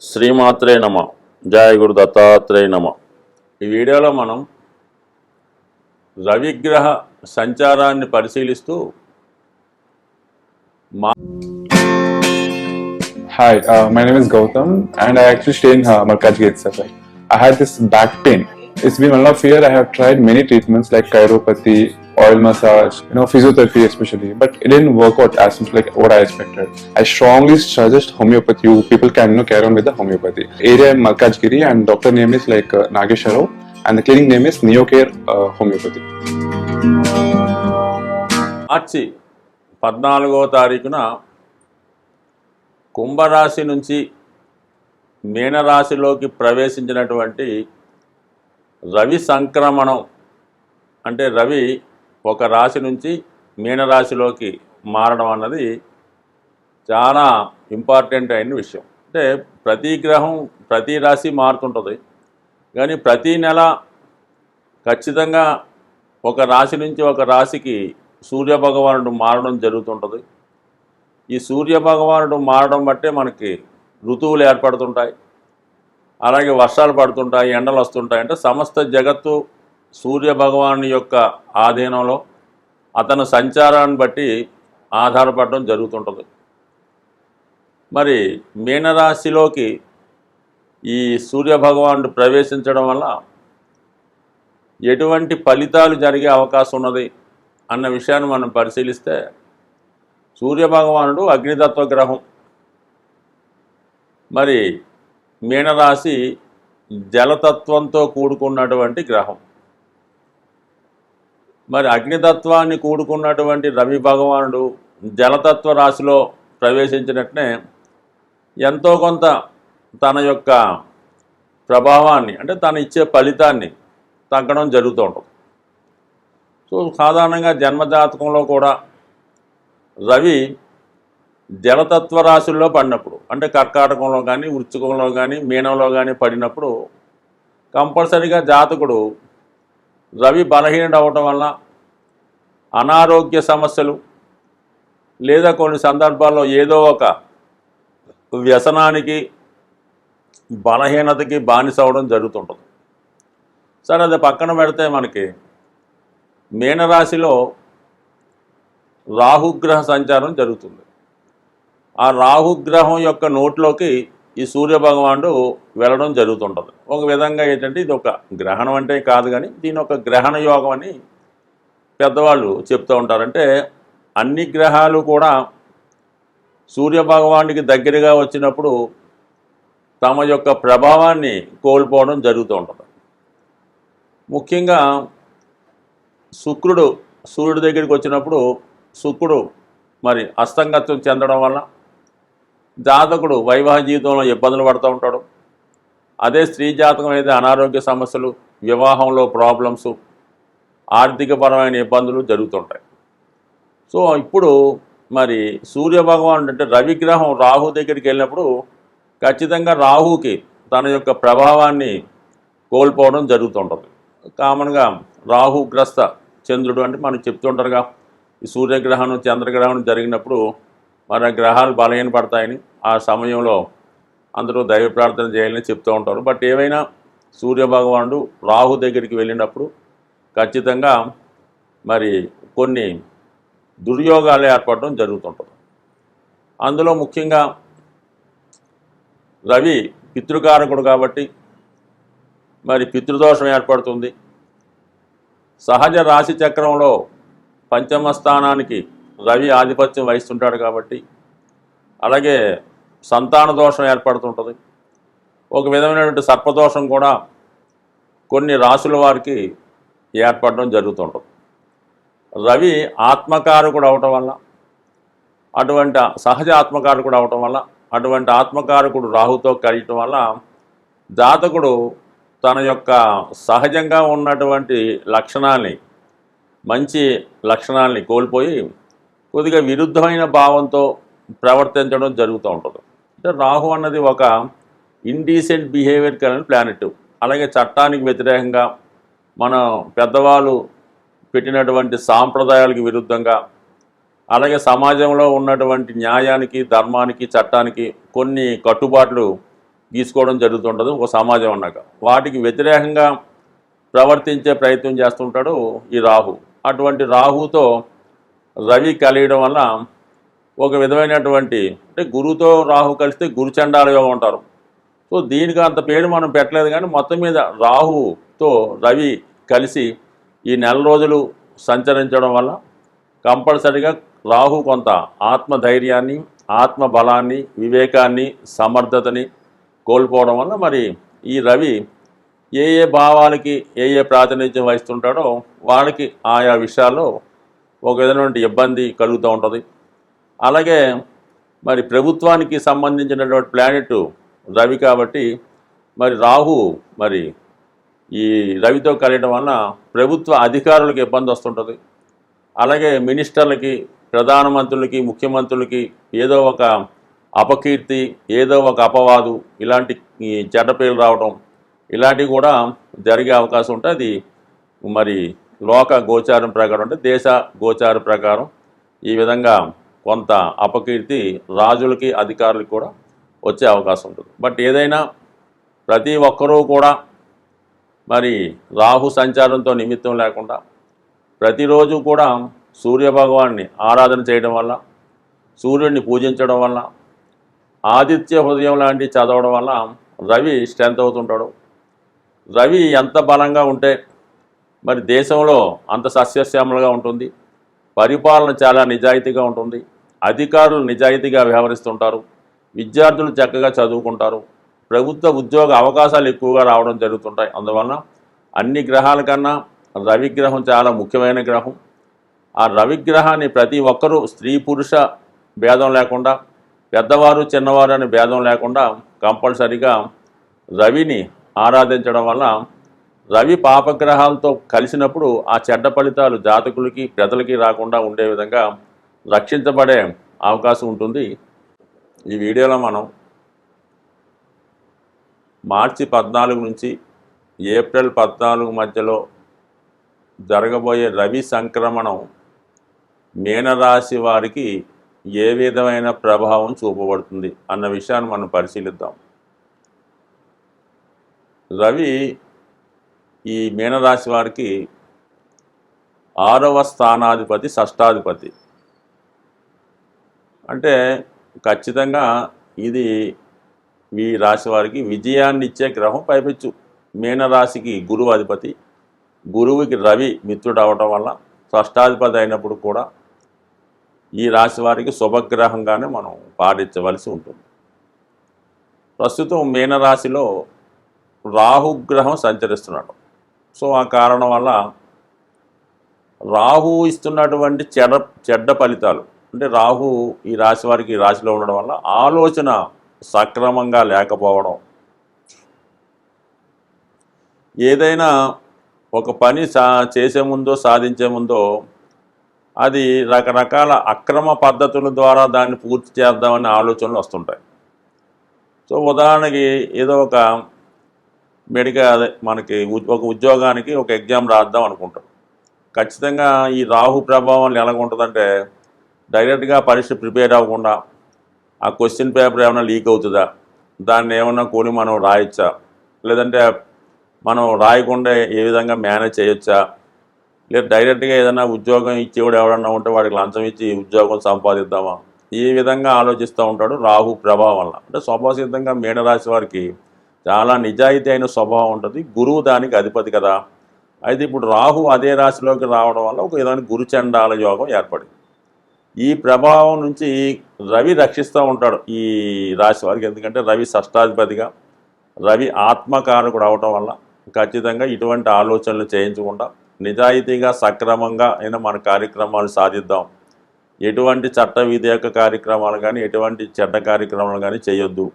శ్రీమాత్రే నమ జయ గురు దత్తాత్రేయ నమ ఈ వీడియోలో మనం రవిగ్రహ సంచారాన్ని పరిశీలిస్తూ మా Hi, uh, my name is Gautam, and I actually stay in uh, Malkajgiri itself. I had this back pain. It's been one of year. I have tried many treatments like chiropathy, oil massage, you know, physiotherapy especially, but it didn't work out as much like what I expected. I strongly suggest homeopathy. You people can you know carry on with the homeopathy. Area in Malkajgiri, and doctor name is like uh, Nagesharov, and the clinic name is Neocare uh, Homeopathy. మార్చి పద్నాలుగో తారీఖున కుంభరాశి నుంచి మీనరాశిలోకి ప్రవేశించినటువంటి రవి సంక్రమణం అంటే రవి ఒక రాశి నుంచి మీనరాశిలోకి మారడం అన్నది చాలా ఇంపార్టెంట్ అయిన విషయం. అంటే ప్రతి గ్రహం ప్రతి రాశి మారుతుంటుంది. కానీ ప్రతి నెల ఖచ్చితంగా ఒక రాశి నుంచి ఒక రాశికి సూర్య భగవానుడు మారడం జరుగుతుంటుంది. ఈ సూర్య భగవానుడు మారడం బట్టే మనకి ఋతువులు ఏర్పడుతుంటాయి. అలాగే వర్షాలు పడుతుంటాయి ఎండలు వస్తుంటాయి. అంటే సమస్త జగత్తు సూర్య భగవాను యొక్క ఆధీనంలో అతను సంచారాన్ని బట్టి ఆధారపడడం జరుగుతుంటుంది. మరి మీనరాశిలోకి ఈ సూర్య భగవానుడు ప్రవేశించడం వల్ల ఎటువంటి ఫలితాలు జరిగే అవకాశం ఉన్నది అన్న విషయాన్ని మనం పరిశీలిస్తే సూర్యభగవానుడు అగ్నితత్వ గ్రహం. మరి మీనరాశి జలతత్వంతో కూడుకున్నటువంటి గ్రహం. మరి అగ్నితత్వాన్ని కూడుకున్నటువంటి రవి భగవానుడు జలతత్వ రాశిలో ప్రవేశించినట్లే ఎంతో కొంత తన యొక్క ప్రభావాన్ని అంటే తను ఇచ్చే ఫలితాన్ని తగ్గడం జరుగుతూ ఉంటుంది. సో సాధారణంగా జన్మజాతకంలో కూడా రవి జలతత్వ రాశుల్లో పడినప్పుడు అంటే కర్కాటకంలో కానీ వృశ్చికంలో కానీ మీనంలో కానీ పడినప్పుడు కంపల్సరీగా జాతకుడు రవి బలహీనుడు అవ్వటం వలన అనారోగ్య సమస్యలు లేదా కొన్ని సందర్భాల్లో ఏదో ఒక వ్యసనానికి బలహీనతకి బానిస అవ్వడం జరుగుతుంటుంది. సరే అది పక్కన పెడితే మనకి మీనరాశిలో రాహుగ్రహ సంచారం జరుగుతుంది. ఆ రాహుగ్రహం యొక్క నోట్లోకి ఈ సూర్య భగవానుడు వెళ్ళడం జరుగుతుంటుంది. ఒక విధంగా ఏంటంటే ఇది ఒక గ్రహణం అంటే కాదు కానీ దీని ఒక గ్రహణ యోగం అని పెద్దవాళ్ళు చెప్తూ ఉంటారంటే అన్ని గ్రహాలు కూడా సూర్య భగవానుడికి దగ్గరగా వచ్చినప్పుడు తమ యొక్క ప్రభావాన్ని కోల్పోవడం జరుగుతూ ఉంటుంది. ముఖ్యంగా శుక్రుడు సూర్యుడి దగ్గరికి వచ్చినప్పుడు శుక్రుడు మరి అస్తంగత్వం చెందడం వల్ల జాతకుడు వైవాహిక జీవితంలో ఇబ్బందులు పడుతూ ఉంటాడు. అదే స్త్రీ జాతకం అయితే అనారోగ్య సమస్యలు వివాహంలో ప్రాబ్లమ్స్ ఆర్థికపరమైన ఇబ్బందులు జరుగుతుంటాయి. సో ఇప్పుడు మరి సూర్యభగవానుడు అంటే రవిగ్రహం రాహు దగ్గరికి వెళ్ళినప్పుడు ఖచ్చితంగా రాహుకి తన యొక్క ప్రభావాన్ని కోల్పోవడం జరుగుతుంటుంది. కామన్గా రాహుగ్రస్త చంద్రుడు అంటే మనకు చెప్తుంటారుగా ఈ సూర్యగ్రహణం చంద్రగ్రహణం జరిగినప్పుడు మరి గ్రహాలు బలహీనపడతాయని ఆ సమయంలో అందరూ దైవ ప్రార్థన చేయాలని చెప్తూ ఉంటారు. బట్ ఏమైనా సూర్య భగవానుడు రాహు దగ్గరికి వెళ్ళినప్పుడు ఖచ్చితంగా మరి కొన్ని దుర్యోగాలు ఏర్పడడం జరుగుతుంటుంది. అందులో ముఖ్యంగా రవి పితృకారకుడు కాబట్టి మరి పితృదోషం ఏర్పడుతుంది. సహజ రాశి చక్రంలో పంచమ స్థానానికి రవి ఆధిపత్యం వహిస్తుంటాడు కాబట్టి. అలాగే సంతాన దోషం ఏర్పడుతుంటుంది. ఒక విధమైనటువంటి సర్పదోషం కూడా కొన్ని రాసుల వారికి ఏర్పడడం జరుగుతుంటుంది. రవి ఆత్మకారకుడు అవటం వల్ల అటువంటి సహజ ఆత్మకారకుడు అవటం వల్ల అటువంటి ఆత్మకారకుడు రాహుతో కలియటం వల్ల జాతకుడు తన యొక్క సహజంగా ఉన్నటువంటి లక్షణాల్ని మంచి లక్షణాలని కోల్పోయి కొద్దిగా విరుద్ధమైన భావంతో ప్రవర్తించడం జరుగుతూ ఉంటుంది. అంటే రాహు అన్నది ఒక ఇండీసెంట్ బిహేవియర్ కలిగిన ప్లానెట్ అలాగే చట్టానికి వ్యతిరేకంగా మన పెద్దవాళ్ళు పెట్టినటువంటి సాంప్రదాయాలకు విరుద్ధంగా అలాగే సమాజంలో ఉన్నటువంటి న్యాయానికి ధర్మానికి చట్టానికి కొన్ని కట్టుబాట్లు తీసుకోవడం జరుగుతుంటుంది ఒక సమాజం అన్నాక. వాటికి వ్యతిరేకంగా ప్రవర్తించే ప్రయత్నం చేస్తుంటాడు ఈ రాహు. అటువంటి రాహుతో రవి కలియడం వల్ల ఒక విధమైనటువంటి అంటే గురువుతో రాహు కలిస్తే గురుచండాల యోగం అంటారు సో దీనికి అంత పేరు మనం పెట్టలేదు కానీ మొత్తం మీద రాహుతో రవి కలిసి ఈ నెల రోజులు సంచరించడం వల్ల కంపల్సరిగా రాహు కొంత ఆత్మధైర్యాన్ని ఆత్మ బలాన్ని వివేకాన్ని సమర్థతని కోల్పోవడం వల్ల మరి ఈ రవి ఏ ఏ భావాలకి ఏ ఏ ప్రాతినిధ్యం వహిస్తుంటాడో వాళ్ళకి ఆయా విషయాల్లో ఒక విధమైనటువంటి ఇబ్బంది కలుగుతూ ఉంటుంది. అలాగే మరి ప్రభుత్వానికి సంబంధించినటువంటి ప్లానెట్ రవి కాబట్టి మరి రాహు మరి ఈ రవితో కలియడం వలన ప్రభుత్వ అధికారులకు ఇబ్బంది వస్తుంటుంది. అలాగే మినిస్టర్లకి ప్రధానమంత్రులకి ముఖ్యమంత్రులకి ఏదో ఒక అపకీర్తి ఏదో ఒక అపవాదు ఇలాంటి ఈ చెడ్డ పేర్లు రావడం ఇలాంటివి కూడా జరిగే అవకాశం ఉంటుంది అది మరి లోక గోచారం ప్రకారం అంటే దేశ గోచార ప్రకారం ఈ విధంగా కొంత అపకీర్తి రాజులకి అధికారులకి కూడా వచ్చే అవకాశం ఉంటుంది. బట్ ఏదైనా ప్రతి ఒక్కరూ కూడా మరి రాహు సంచారంతో నిమిత్తం లేకుండా ప్రతిరోజు కూడా సూర్యభగవాన్ని ఆరాధన చేయడం వల్ల సూర్యుడిని పూజించడం వల్ల ఆదిత్య హృదయం లాంటి చదవడం వల్ల రవి స్ట్రెంత్ అవుతుంటాడు. రవి ఎంత బలంగా ఉంటే మరి దేశంలో అంత సస్యశ్యామలుగా ఉంటుంది. పరిపాలన చాలా నిజాయితీగా ఉంటుంది. అధికారులు నిజాయితీగా వ్యవహరిస్తుంటారు. విద్యార్థులు చక్కగా చదువుకుంటారు. ప్రభుత్వ ఉద్యోగ అవకాశాలు ఎక్కువగా రావడం జరుగుతుంటాయి. అందువలన అన్ని గ్రహాల కన్నా రవిగ్రహం చాలా ముఖ్యమైన గ్రహం. ఆ రవిగ్రహాన్ని ప్రతి ఒక్కరూ స్త్రీ పురుష భేదం లేకుండా పెద్దవారు చిన్నవారు అనే భేదం లేకుండా కంపల్సరిగా రవిని ఆరాధించడం వల్ల రవి పాపగ్రహాలతో కలిసినప్పుడు ఆ చెడ్డ ఫలితాలు జాతకులకి ప్రజలకి రాకుండా ఉండే విధంగా రక్షించబడే అవకాశం ఉంటుంది. ఈ వీడియోలో మనం మార్చి పద్నాలుగు నుంచి ఏప్రిల్ పద్నాలుగు మధ్యలో జరగబోయే రవి సంక్రమణం మీనరాశి వారికి ఏ విధమైన ప్రభావం చూపబడుతుంది అన్న విషయాన్ని మనం పరిశీలిద్దాం. రవి ఈ మీనరాశి వారికి ఆరవ స్థానాధిపతి షష్టాధిపతి. అంటే ఖచ్చితంగా ఇది ఈ రాశి వారికి విజయాన్ని ఇచ్చే గ్రహం పైపెచ్చు. మీనరాశికి గురువు అధిపతి గురువుకి రవి మిత్రుడు అవ్వటం వల్ల షష్టాధిపతి అయినప్పుడు కూడా ఈ రాశి వారికి శుభగ్రహంగానే మనం పాటించవలసి ఉంటుంది. ప్రస్తుతం మీనరాశిలో రాహుగ్రహం సంచరిస్తున్నాడు. సో ఆ కారణం వల్ల రాహు ఇస్తున్నటువంటి చెడ చెడ్డ ఫలితాలు అంటే రాహు ఈ రాశి వారికి ఈ రాశిలో ఉండడం వల్ల ఆలోచన సక్రమంగా లేకపోవడం. ఏదైనా ఒక పని సా చేసే ముందో సాధించే ముందో అది రకరకాల అక్రమ పద్ధతుల ద్వారా దాన్ని పూర్తి చేద్దామనే ఆలోచనలు వస్తుంటాయి. సో ఉదాహరణకి ఏదో ఒక మెడికల్ అదే మనకి ఒక ఉద్యోగానికి ఒక ఎగ్జామ్ రాద్దాం అనుకుంటాం. ఖచ్చితంగా ఈ రాహు ప్రభావం ఎలా ఉంటుందంటే డైరెక్ట్గా పరీక్ష ప్రిపేర్ అవ్వకుండా ఆ క్వశ్చన్ పేపర్ ఏమైనా లీక్ అవుతుందా దాన్ని ఏమన్నా కొని మనం రాయొచ్చా లేదంటే మనం రాయకుండా ఏ విధంగా మేనేజ్ చేయొచ్చా లేదా డైరెక్ట్గా ఏదైనా ఉద్యోగం ఇచ్చేవాడు ఎవడన్నా ఉంటే వాడికి లంచం ఇచ్చి ఉద్యోగం సంపాదిద్దామా ఈ విధంగా ఆలోచిస్తూ ఉంటాడు రాహు ప్రభావం వల్ల. అంటే స్వభావసిద్ధంగా మీనరాశి వారికి చాలా నిజాయితీ అయిన స్వభావం ఉంటుంది. గురువు దానికి అధిపతి కదా. అయితే ఇప్పుడు రాహు అదే రాశిలోకి రావడం వల్ల ఒక విధానికి గురుచండాల యోగం ఏర్పడింది. ఈ ప్రభావం నుంచి రవి రక్షిస్తూ ఉంటాడు ఈ రాశి వారికి. ఎందుకంటే రవి షష్టాధిపతిగా రవి ఆత్మకారకుడు అవటం వల్ల ఖచ్చితంగా ఇటువంటి ఆలోచనలు చేయించకుండా నిజాయితీగా సక్రమంగా అయినా మన కార్యక్రమాలు సాధిద్దాం. ఎటువంటి చట్ట విధేయక కార్యక్రమాలు కానీ ఎటువంటి చెడ్డ కార్యక్రమాలు కానీ చేయొద్దు.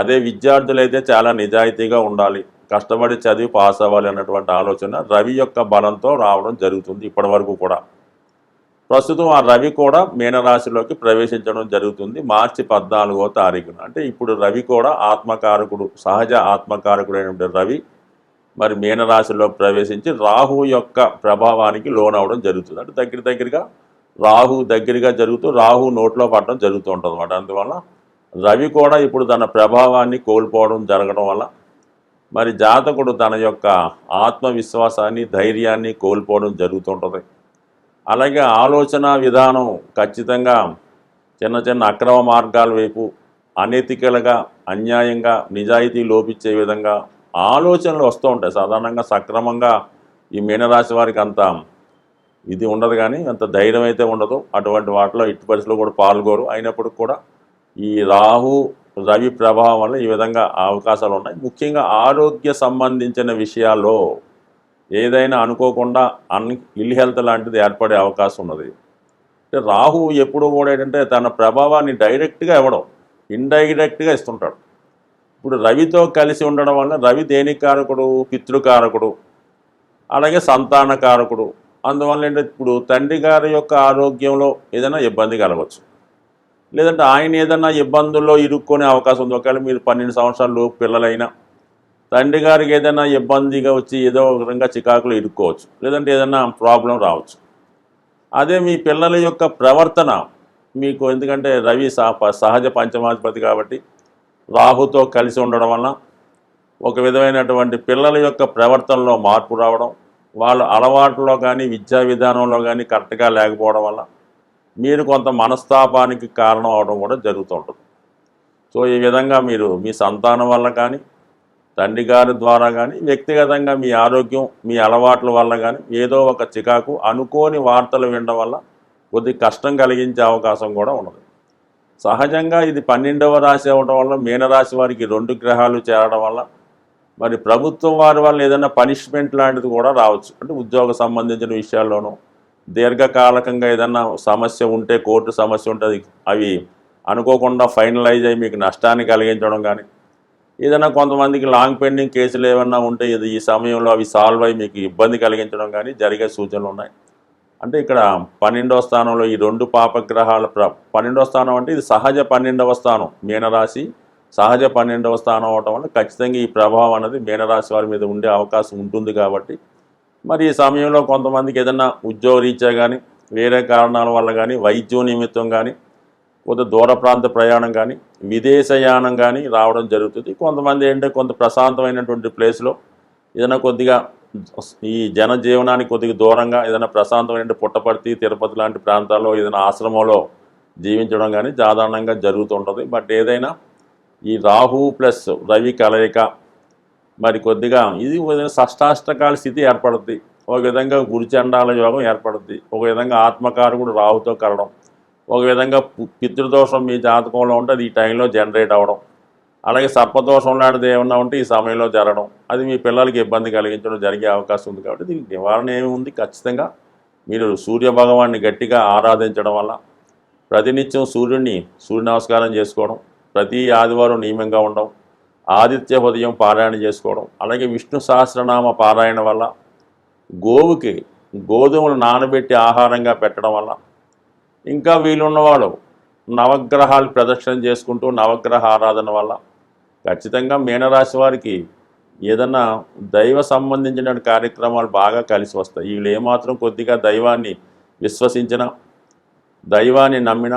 అదే విద్యార్థులైతే చాలా నిజాయితీగా ఉండాలి. కష్టపడి చదివి పాస్ అవ్వాలి అన్నటువంటి ఆలోచన రవి యొక్క బలంతో రావడం జరుగుతుంది ఇప్పటి వరకు కూడా. ప్రస్తుతం ఆ రవి కూడా మీనరాశిలోకి ప్రవేశించడం జరుగుతుంది మార్చి పద్నాలుగో తారీఖున. అంటే ఇప్పుడు రవి కూడా ఆత్మకారకుడు సహజ ఆత్మకారకుడైనటువంటి రవి మరి మీనరాశిలో ప్రవేశించి రాహు యొక్క ప్రభావానికి లోనవడం జరుగుతుంది. అంటే దగ్గర దగ్గరగా రాహు దగ్గరగా జరుగుతూ రాహు నోట్లో పడడం జరుగుతూ ఉంటుంది అన్నమాట అందువల్ల రవి కూడా ఇప్పుడు తన ప్రభావాన్ని కోల్పోవడం జరగడం వల్ల మరి జాతకుడు తన యొక్క ఆత్మవిశ్వాసాన్ని ధైర్యాన్ని కోల్పోవడం జరుగుతుంటుంది. అలాగే ఆలోచన విధానం ఖచ్చితంగా చిన్న చిన్న అక్రమ మార్గాల వైపు అనెతికలుగా అన్యాయంగా నిజాయితీ లోపించే విధంగా ఆలోచనలు వస్తూ ఉంటాయి. సాధారణంగా సక్రమంగా ఈ మీనరాశి వారికి అంత ఇది ఉండదు కానీ అంత ధైర్యం అయితే ఉండదు. అటువంటి వాటిలో ఇటు పరిస్థితులు కూడా పాల్గొరు. అయినప్పటికి కూడా ఈ రాహు రవి ప్రభావం వల్ల ఈ విధంగా అవకాశాలు ఉన్నాయి. ముఖ్యంగా ఆరోగ్య సంబంధించిన విషయాల్లో ఏదైనా అనుకోకుండా అన్ ఇల్ హెల్త్ లాంటిది ఏర్పడే అవకాశం ఉన్నది. అంటే రాహు ఎప్పుడు కూడా ఏంటంటే తన ప్రభావాన్ని డైరెక్ట్గా ఇవ్వడం ఇండైరెక్ట్గా ఇస్తుంటాడు. ఇప్పుడు రవితో కలిసి ఉండడం వల్ల రవి దేనికారకుడు పితృకారకుడు అలాగే సంతానకారకుడు అందువల్ల ఏంటంటే ఇప్పుడు తండ్రి గారి యొక్క ఆరోగ్యంలో ఏదైనా ఇబ్బంది కలగవచ్చు. లేదంటే ఆయన ఏదైనా ఇబ్బందుల్లో ఇరుక్కునే అవకాశం ఉంది. ఒకవేళ మీరు పన్నెండు సంవత్సరాలు పిల్లలైనా తండ్రి గారికి ఏదైనా ఇబ్బందిగా వచ్చి ఏదో ఒక విధంగా చికాకులు ఇరుక్కోవచ్చు. లేదంటే ఏదైనా ప్రాబ్లం రావచ్చు. అదే మీ పిల్లల యొక్క ప్రవర్తన మీకు ఎందుకంటే రవి సహజ పంచమాధిపతి కాబట్టి రాహుతో కలిసి ఉండడం వల్ల ఒక విధమైనటువంటి పిల్లల యొక్క ప్రవర్తనలో మార్పు రావడం వాళ్ళ అలవాట్లో కానీ విద్యా విధానంలో కానీ కరెక్ట్గా లేకపోవడం వల్ల మీరు కొంత మనస్తాపానికి కారణం అవడం కూడా జరుగుతుంటుంది సో ఈ విధంగా మీరు మీ సంతానం వల్ల కానీ తండ్రి గారి ద్వారా కానీ వ్యక్తిగతంగా మీ ఆరోగ్యం మీ అలవాట్ల వల్ల కానీ ఏదో ఒక చికాకు అనుకోని వార్తలు వినడం వల్ల కొద్ది కష్టం కలిగించే అవకాశం కూడా ఉన్నది. సహజంగా ఇది పన్నెండవ రాశి అవ్వడం వల్ల మీనరాశి వారికి రెండు గ్రహాలు చేరడం వల్ల మరి ప్రభుత్వం వారి వల్ల ఏదైనా పనిష్మెంట్ లాంటిది కూడా రావచ్చు. అంటే ఉద్యోగ సంబంధించిన విషయాల్లోనూ దీర్ఘకాలకంగా ఏదన్నా సమస్య ఉంటే కోర్టు సమస్య ఉంటుంది అవి అనుకోకుండా ఫైనలైజ్ అయ్యి మీకు నష్టాన్ని కలిగించడం కానీ ఏదైనా కొంతమందికి లాంగ్ పెండింగ్ కేసులు ఏమన్నా ఉంటే ఇది ఈ సమయంలో అవి సాల్వ్ అయ్యి మీకు ఇబ్బంది కలిగించడం కానీ జరిగే సూచనలు ఉన్నాయి. అంటే ఇక్కడ పన్నెండవ స్థానంలో ఈ రెండు పాపగ్రహాల ప్ర పన్నెండవ స్థానం అంటే ఇది సహజ పన్నెండవ స్థానం మీనరాశి సహజ పన్నెండవ స్థానం అవటం వల్ల ఖచ్చితంగా ఈ ప్రభావం అనేది మీనరాశి వారి మీద ఉండే అవకాశం ఉంటుంది కాబట్టి మరి ఈ సమయంలో కొంతమందికి ఏదైనా ఉద్యోగ రీత్యా కానీ వేరే కారణాల వల్ల కానీ వైద్యం నిమిత్తం కానీ కొంత దూర ప్రాంత ప్రయాణం కానీ విదేశయానం కానీ రావడం జరుగుతుంది. కొంతమంది ఏంటంటే కొంత ప్రశాంతమైనటువంటి ప్లేస్లో ఏదైనా కొద్దిగా ఈ జనజీవనానికి కొద్దిగా దూరంగా ఏదైనా ప్రశాంతమైన పుట్టపర్తి తిరుపతి లాంటి ప్రాంతాల్లో ఏదైనా ఆశ్రమంలో జీవించడం కానీ సాధారణంగా జరుగుతుంటుంది. బట్ ఏదైనా ఈ రాహు ప్లస్ రవి కలయిక మరి కొద్దిగా ఇది ఒక షష్టాష్టకాల స్థితి ఏర్పడుద్ది. ఒక విధంగా గురుచండాల యోగం ఏర్పడుద్ది. ఒక విధంగా ఆత్మకారకుడు రాహుతో కలడం. ఒక విధంగా పితృదోషం మీ జాతకంలో ఉంటే అది ఈ టైంలో జనరేట్ అవ్వడం అలాగే సర్పదోషం లాంటిది ఏమన్నా ఉంటే ఈ సమయంలో జరగడం అది మీ పిల్లలకి ఇబ్బంది కలిగించడం జరిగే అవకాశం ఉంది కాబట్టి దీనికి నివారణ ఏమి ఉంది? ఖచ్చితంగా మీరు సూర్య భగవాన్ని గట్టిగా ఆరాధించడం వల్ల ప్రతినిత్యం సూర్యుడిని సూర్య నమస్కారం చేసుకోవడం ప్రతి ఆదివారం నియమంగా ఉండడం ఆదిత్య ఉదయం పారాయణ చేసుకోవడం అలాగే విష్ణు సహస్రనామ పారాయణ వల్ల గోవుకి గోధుమలు నానబెట్టి ఆహారంగా పెట్టడం వల్ల ఇంకా వీలున్నవాడు నవగ్రహాలు ప్రదక్షిణ చేసుకుంటూ నవగ్రహ ఆరాధన వల్ల ఖచ్చితంగా మీనరాశి వారికి ఏదన్నా దైవ సంబంధించిన కార్యక్రమాలు బాగా కలిసి వస్తాయి. వీళ్ళు ఏమాత్రం కొద్దిగా దైవాన్ని విశ్వసించిన దైవాన్ని నమ్మిన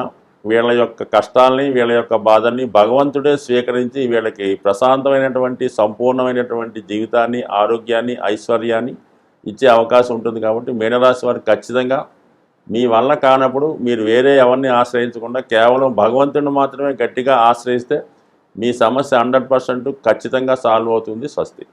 వీళ్ళ యొక్క కష్టాలని వీళ్ళ యొక్క బాధల్ని భగవంతుడే స్వీకరించి వీళ్ళకి ప్రశాంతమైనటువంటి సంపూర్ణమైనటువంటి జీవితాన్ని ఆరోగ్యాన్ని ఐశ్వర్యాన్ని ఇచ్చే అవకాశం ఉంటుంది కాబట్టి మీనరాశి వారు ఖచ్చితంగా మీ వల్ల కానప్పుడు మీరు వేరే ఎవరిని ఆశ్రయించకుండా కేవలం భగవంతుడిని మాత్రమే గట్టిగా ఆశ్రయిస్తే మీ సమస్య హండ్రెడ్ పర్సెంట్ ఖచ్చితంగా సాల్వ్ అవుతుంది స్వస్తి.